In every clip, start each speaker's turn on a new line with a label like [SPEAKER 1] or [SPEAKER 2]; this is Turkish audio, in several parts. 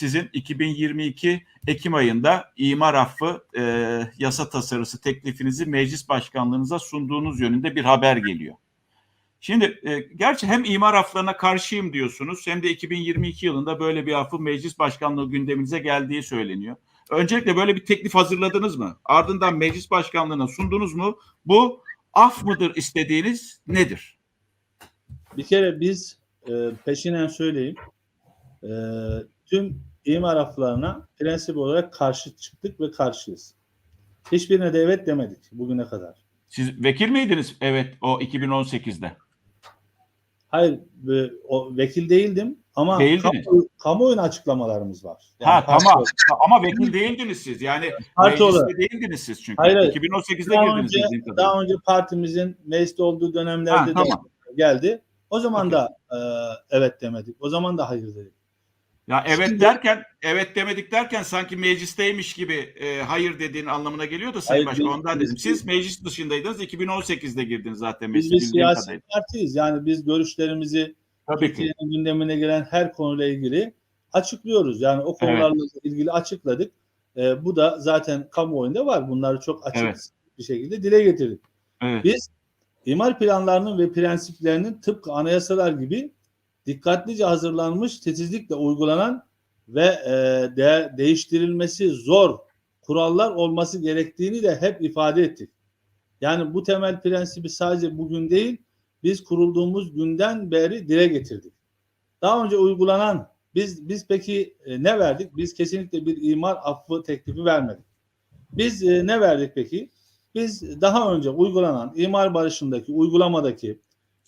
[SPEAKER 1] sizin 2022 Ekim ayında imar affı e, yasa tasarısı teklifinizi meclis başkanlığınıza sunduğunuz yönünde bir haber geliyor. Şimdi e, gerçi hem imar afflarına karşıyım diyorsunuz hem de 2022 yılında böyle bir affı meclis başkanlığı gündeminize geldiği söyleniyor. Öncelikle böyle bir teklif hazırladınız mı? Ardından meclis başkanlığına sundunuz mu? Bu af mıdır istediğiniz nedir?
[SPEAKER 2] Bir kere biz e, peşinen söyleyeyim. E, tüm imar aflarına prensip olarak karşı çıktık ve karşıyız. Hiçbirine de evet demedik bugüne kadar.
[SPEAKER 1] Siz vekil miydiniz? Evet o 2018'de.
[SPEAKER 2] Hayır o vekil değildim ama
[SPEAKER 1] Değildiniz.
[SPEAKER 2] kamu, kamuoyuna açıklamalarımız var.
[SPEAKER 1] ha
[SPEAKER 2] karşı-
[SPEAKER 1] tamam ama vekil değildiniz siz. Yani
[SPEAKER 2] Parti olarak.
[SPEAKER 1] mecliste değildiniz siz çünkü.
[SPEAKER 2] Hayır, hayır.
[SPEAKER 1] 2018'de
[SPEAKER 2] Daha
[SPEAKER 1] girdiniz
[SPEAKER 2] önce, daha önce partimizin mecliste olduğu dönemlerde
[SPEAKER 1] Ha,
[SPEAKER 2] de
[SPEAKER 1] tamam.
[SPEAKER 2] geldi. O zaman
[SPEAKER 1] Okey.
[SPEAKER 2] da e, evet demedik. O zaman da hayır dedik.
[SPEAKER 1] Ya evet
[SPEAKER 2] Şimdi-
[SPEAKER 1] derken evet demedik derken sanki meclisteymiş gibi e, hayır dediğin anlamına geliyor da Sayın
[SPEAKER 2] Hayır,
[SPEAKER 1] Başkan
[SPEAKER 2] biz-
[SPEAKER 1] ondan
[SPEAKER 2] biz-
[SPEAKER 1] dedim. Siz meclis dışındaydınız 2018'de girdiniz zaten
[SPEAKER 2] Biz
[SPEAKER 1] meclise
[SPEAKER 2] bir
[SPEAKER 1] bildiğim
[SPEAKER 2] siyasi
[SPEAKER 1] kadarıyla.
[SPEAKER 2] partiyiz. Yani biz görüşlerimizi. Türkiye'nin gündemine gelen her konuyla ilgili açıklıyoruz. Yani o konularla ilgili açıkladık. Ee, bu da zaten kamuoyunda var. Bunları çok açık
[SPEAKER 1] Evet.
[SPEAKER 2] bir şekilde dile getirdik.
[SPEAKER 1] Evet.
[SPEAKER 2] Biz imar planlarının ve prensiplerinin tıpkı anayasalar gibi dikkatlice hazırlanmış, titizlikle uygulanan ve e, de, değiştirilmesi zor kurallar olması gerektiğini de hep ifade ettik. Yani bu temel prensibi sadece bugün değil, biz kurulduğumuz günden beri dile getirdik. Daha önce uygulanan biz biz peki e, ne verdik? Biz kesinlikle bir imar affı teklifi vermedik. Biz e, ne verdik peki? Biz daha önce uygulanan imar barışındaki uygulamadaki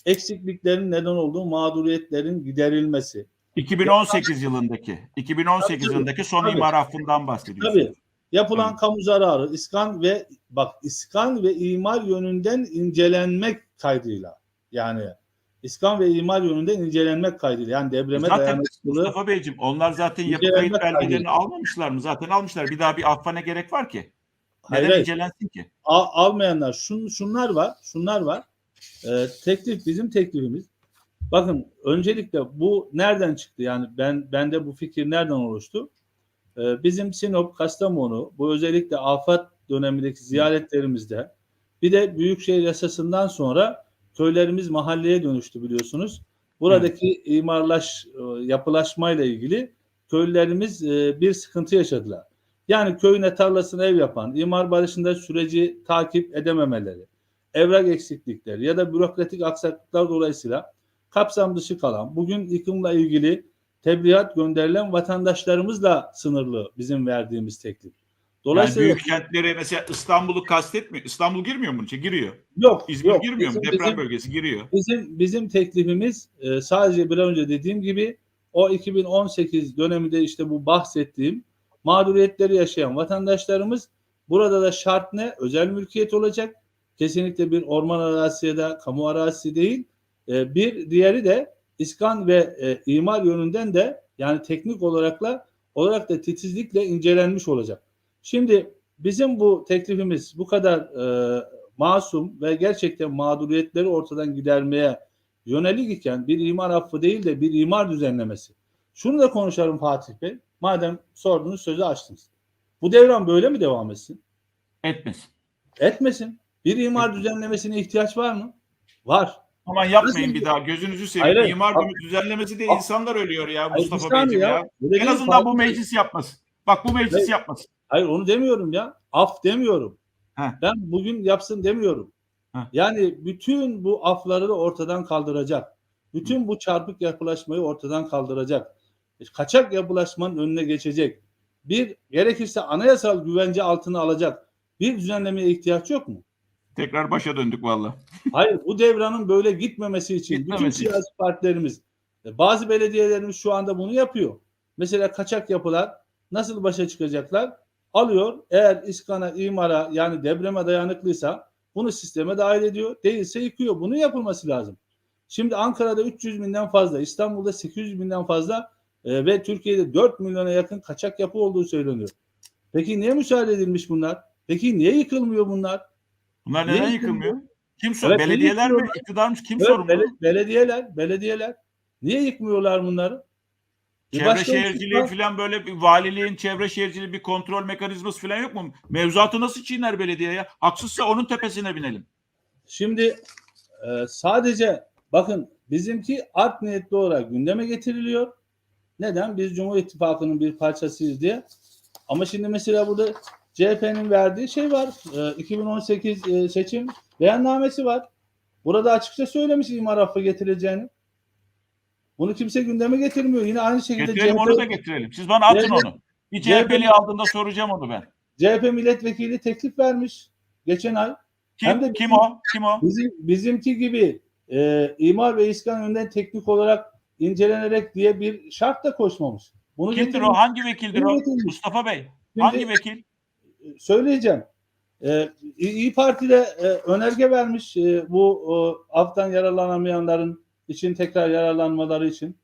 [SPEAKER 2] eksikliklerin neden olduğu mağduriyetlerin giderilmesi.
[SPEAKER 1] 2018 yılındaki 2018
[SPEAKER 2] Tabii,
[SPEAKER 1] yılındaki son
[SPEAKER 2] tabii.
[SPEAKER 1] imar affından bahsediyorsunuz.
[SPEAKER 2] Tabii yapılan kamu zararı iskan ve bak iskan ve imar yönünden incelenmek kaydıyla yani iskan ve imar yönünden incelenmek kaydıyla yani depreme
[SPEAKER 1] Zaten
[SPEAKER 2] dayanıklılığı
[SPEAKER 1] Mustafa Beyciğim onlar zaten yapı kayıt belgelerini
[SPEAKER 2] kaydıyla.
[SPEAKER 1] almamışlar mı? Zaten almışlar. Bir daha bir affa ne gerek var ki? Neden
[SPEAKER 2] hayır.
[SPEAKER 1] incelensin ki?
[SPEAKER 2] al- almayanlar şun, şunlar var şunlar var Ee, teklif bizim teklifimiz. Bakın öncelikle bu nereden çıktı? Yani ben bende bu fikir nereden oluştu? Ee, bizim Sinop Kastamonu bu özellikle afet dönemindeki ziyaretlerimizde bir de Büyükşehir Yasası'ndan sonra köylerimiz mahalleye dönüştü biliyorsunuz. Buradaki imarlaş e, yapılaşmayla ilgili köylülerimiz e, bir sıkıntı yaşadılar. Yani köyüne tarlasına ev yapan, imar barışında süreci takip edememeleri, evrak eksiklikleri ya da bürokratik aksaklıklar dolayısıyla kapsam dışı kalan, bugün yıkımla ilgili tebliğat gönderilen vatandaşlarımızla sınırlı bizim verdiğimiz teklif.
[SPEAKER 1] Yani
[SPEAKER 2] Dolayısıyla
[SPEAKER 1] büyük kentleri mesela İstanbul'u kastetmiyor. İstanbul girmiyor mu bunun? Giriyor.
[SPEAKER 2] yok,
[SPEAKER 1] İzmir
[SPEAKER 2] yok.
[SPEAKER 1] girmiyor mu?
[SPEAKER 2] Bizim-
[SPEAKER 1] Deprem
[SPEAKER 2] bizim-
[SPEAKER 1] bölgesi giriyor.
[SPEAKER 2] Bizim bizim teklifimiz e, sadece bir önce dediğim gibi o 2018 döneminde işte bu bahsettiğim mağduriyetleri yaşayan vatandaşlarımız burada da şart ne? Özel mülkiyet olacak. Kesinlikle bir orman arazisi ya da kamu arazisi değil. E, bir diğeri de iskan ve e, imar yönünden de yani teknik olarakla olarak da titizlikle incelenmiş olacak. Şimdi bizim bu teklifimiz bu kadar e, masum ve gerçekten mağduriyetleri ortadan gidermeye yönelik iken bir imar affı değil de bir imar düzenlemesi. Şunu da konuşalım Fatih Bey. Madem sordunuz sözü açtınız. Bu devran böyle mi devam etsin?
[SPEAKER 1] Etmesin.
[SPEAKER 2] Etmesin. Bir imar düzenlemesine ihtiyaç var mı? Var.
[SPEAKER 1] Aman yapmayın
[SPEAKER 2] Nasıl-
[SPEAKER 1] bir daha. Gözünüzü seveyim.
[SPEAKER 2] Hayır, hayır.
[SPEAKER 1] İmar
[SPEAKER 2] Bak-
[SPEAKER 1] düzenlemesi diye insanlar ölüyor ya
[SPEAKER 2] Hayır,
[SPEAKER 1] Mustafa Beyciğim ya.
[SPEAKER 2] Öyle
[SPEAKER 1] En azından bu meclis yapmasın. Bak bu meclis
[SPEAKER 2] Hayır.
[SPEAKER 1] yapmasın.
[SPEAKER 2] Hayır onu demiyorum ya. Af demiyorum.
[SPEAKER 1] Heh.
[SPEAKER 2] Ben bugün yapsın demiyorum.
[SPEAKER 1] Heh.
[SPEAKER 2] Yani bütün bu afları da ortadan kaldıracak. Bütün bu çarpık yapılaşmayı ortadan kaldıracak. Kaçak yapılaşmanın önüne geçecek. Bir gerekirse anayasal güvence altına alacak. Bir düzenlemeye ihtiyaç yok mu?
[SPEAKER 1] Tekrar başa döndük valla.
[SPEAKER 2] Hayır bu devranın böyle gitmemesi için bütün
[SPEAKER 1] Gitmemesi için.
[SPEAKER 2] siyasi partilerimiz e, bazı belediyelerimiz şu anda bunu yapıyor. Mesela kaçak yapılar nasıl başa çıkacaklar? Alıyor eğer iskana, imara yani depreme dayanıklıysa bunu sisteme dahil ediyor. Değilse yıkıyor. Bunun yapılması lazım. Şimdi Ankara'da 300 binden fazla, İstanbul'da 800 binden fazla e, ve Türkiye'de 4 milyona yakın kaçak yapı olduğu söyleniyor. Peki niye müsaade edilmiş bunlar? Peki niye yıkılmıyor bunlar?
[SPEAKER 1] Bunlar
[SPEAKER 2] Niye
[SPEAKER 1] neden
[SPEAKER 2] yıkılmıyor?
[SPEAKER 1] yıkılmıyor? Kim sorumlu?
[SPEAKER 2] Evet, niye
[SPEAKER 1] Belediyeler mi?
[SPEAKER 2] yıkılıyorlar?
[SPEAKER 1] İktidarmış kim
[SPEAKER 2] Evet,
[SPEAKER 1] sorumlu?
[SPEAKER 2] bele- belediyeler, belediyeler. Niye yıkmıyorlar bunları? Bir
[SPEAKER 1] Çevre
[SPEAKER 2] başka
[SPEAKER 1] şehirciliği
[SPEAKER 2] var.
[SPEAKER 1] falan böyle bir valiliğin çevre şehirciliği bir kontrol mekanizması falan yok mu? Mevzuatı nasıl çiğner belediye ya? Haksızsa onun tepesine binelim.
[SPEAKER 2] Şimdi e, sadece bakın bizimki art niyetli olarak gündeme getiriliyor. Neden? Biz Cumhur İttifakı'nın bir parçasıyız diye. Ama şimdi mesela burada CHP'nin verdiği şey var. E, 2018 e, seçim beyannamesi var. Burada açıkça söylemiş imar affı getireceğini. Bunu kimse gündeme getirmiyor. Yine aynı şekilde
[SPEAKER 1] Getirelim
[SPEAKER 2] CHP,
[SPEAKER 1] onu da getirelim. Siz bana atın
[SPEAKER 2] CHP
[SPEAKER 1] onu. Bir CHP'li aldığında soracağım onu ben.
[SPEAKER 2] CHP milletvekili teklif vermiş geçen ay.
[SPEAKER 1] Kim,
[SPEAKER 2] Hem de
[SPEAKER 1] kim
[SPEAKER 2] bizim-
[SPEAKER 1] o? Kim o?
[SPEAKER 2] Bizim bizimki gibi e, imar ve iskan yönünden teknik olarak incelenerek diye bir şart da koşmamış. Bunu
[SPEAKER 1] Kimdir
[SPEAKER 2] getirmiş.
[SPEAKER 1] o? Hangi vekildir o?
[SPEAKER 2] Kim getirmiş?
[SPEAKER 1] Mustafa Bey.
[SPEAKER 2] Şimdi
[SPEAKER 1] Hangi vekil?
[SPEAKER 2] Söyleyeceğim. E, İyi Parti de e, önerge vermiş e, bu e, aftan yararlanamayanların için tekrar yararlanmaları için.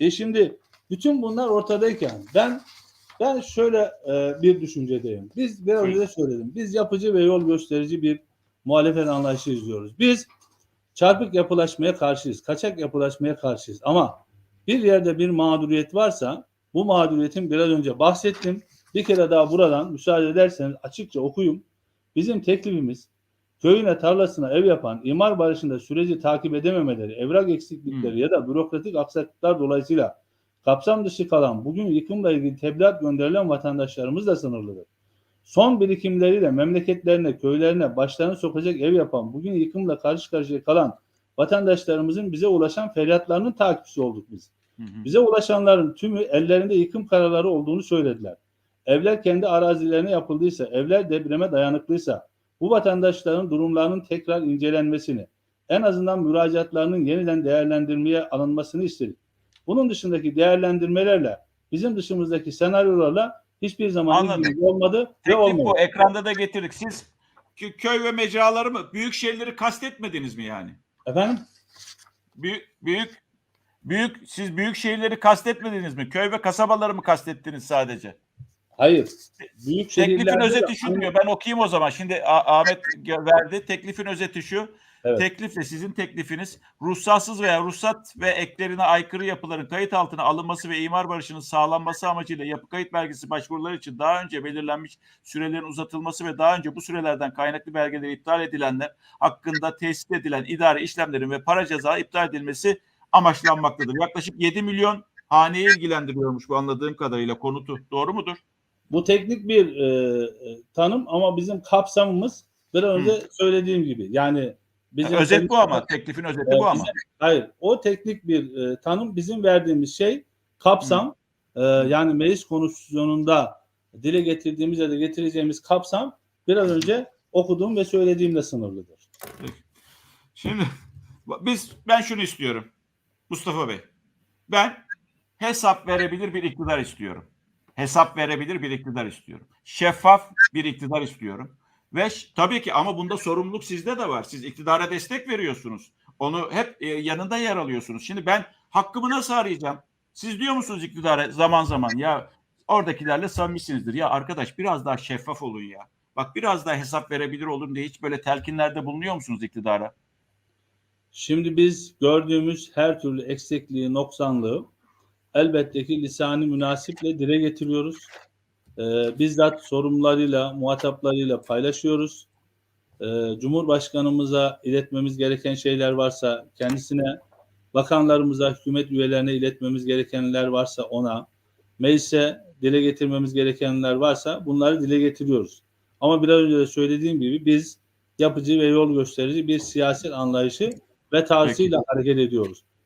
[SPEAKER 2] E şimdi bütün bunlar ortadayken ben ben şöyle e, bir düşüncedeyim. Biz biraz önce de söyledim. Biz yapıcı ve yol gösterici bir muhalefet anlayışı izliyoruz. Biz çarpık yapılaşmaya karşıyız. Kaçak yapılaşmaya karşıyız. Ama bir yerde bir mağduriyet varsa bu mağduriyetin biraz önce bahsettim. Bir kere daha buradan müsaade ederseniz açıkça okuyayım. Bizim teklifimiz köyüne tarlasına ev yapan imar barışında süreci takip edememeleri, evrak eksiklikleri
[SPEAKER 1] Hmm.
[SPEAKER 2] ya da bürokratik aksaklıklar dolayısıyla kapsam dışı kalan bugün yıkımla ilgili tebligat gönderilen vatandaşlarımızla sınırlıdır. Son birikimleriyle memleketlerine, köylerine başlarını sokacak ev yapan, bugün yıkımla karşı karşıya kalan vatandaşlarımızın bize ulaşan feryatlarının takipçisi olduk biz.
[SPEAKER 1] Hı hı.
[SPEAKER 2] Bize ulaşanların tümü ellerinde yıkım kararları olduğunu söylediler. Evler kendi arazilerine yapıldıysa, evler depreme dayanıklıysa, bu vatandaşların durumlarının tekrar incelenmesini, en azından müracaatlarının yeniden değerlendirmeye alınmasını istedik. Bunun dışındaki değerlendirmelerle, bizim dışımızdaki senaryolarla hiçbir zaman ilgimiz olmadı ve
[SPEAKER 1] Teklif
[SPEAKER 2] olmadı.
[SPEAKER 1] bu. Ekranda da getirdik. Siz kö- köy ve mecraları mı? Büyük şehirleri kastetmediniz mi yani?
[SPEAKER 2] Efendim?
[SPEAKER 1] Büyük büyük büyük siz büyük şehirleri kastetmediniz mi? Köy ve kasabaları mı kastettiniz sadece?
[SPEAKER 2] Hayır. Büyük
[SPEAKER 1] Teklifin özeti şu diyor. Ben okuyayım o zaman. Şimdi Ahmet verdi. Teklifin özeti şu.
[SPEAKER 2] Evet.
[SPEAKER 1] Teklifle sizin teklifiniz ruhsatsız veya ruhsat ve eklerine aykırı yapıların kayıt altına alınması ve imar barışının sağlanması amacıyla yapı kayıt belgesi başvuruları için daha önce belirlenmiş sürelerin uzatılması ve daha önce bu sürelerden kaynaklı belgeleri iptal edilenler hakkında tesis edilen idari işlemlerin ve para ceza iptal edilmesi amaçlanmaktadır. Yaklaşık 7 milyon haneyi ilgilendiriyormuş bu anladığım kadarıyla konutu. Doğru mudur?
[SPEAKER 2] Bu teknik bir e, e, tanım ama bizim kapsamımız biraz önce söylediğim gibi. Yani bizim
[SPEAKER 1] Özet bu ama. Teklifin özeti
[SPEAKER 2] Ee,
[SPEAKER 1] bu ama.
[SPEAKER 2] hayır, o teknik bir e, tanım bizim verdiğimiz şey kapsam e, yani meclis konuşusyonunda dile getirdiğimiz ya da getireceğimiz kapsam biraz önce okuduğum ve söylediğimle sınırlıdır.
[SPEAKER 1] Şimdi biz ben şunu istiyorum. Mustafa Bey. Ben hesap verebilir bir iktidar istiyorum. Hesap verebilir bir iktidar istiyorum. Şeffaf bir iktidar istiyorum. Ve tabii ki ama bunda sorumluluk sizde de var. Siz iktidara destek veriyorsunuz. Onu hep e, yanında yer alıyorsunuz. Şimdi ben hakkımı nasıl arayacağım? Siz diyor musunuz iktidara zaman zaman ya oradakilerle samimisinizdir. Ya arkadaş biraz daha şeffaf olun ya. Bak biraz daha hesap verebilir olun diye hiç böyle telkinlerde bulunuyor musunuz iktidara?
[SPEAKER 2] Şimdi biz gördüğümüz her türlü eksikliği, noksanlığı elbette ki lisani münasiple dile getiriyoruz. Ee, bizzat sorumlularıyla, muhataplarıyla paylaşıyoruz. Ee, Cumhurbaşkanımıza iletmemiz gereken şeyler varsa kendisine, bakanlarımıza, hükümet üyelerine iletmemiz gerekenler varsa ona, meclise dile getirmemiz gerekenler varsa bunları dile getiriyoruz. Ama biraz önce de söylediğim gibi biz yapıcı ve yol gösterici bir siyaset anlayışı ve tarzıyla hareket ediyoruz.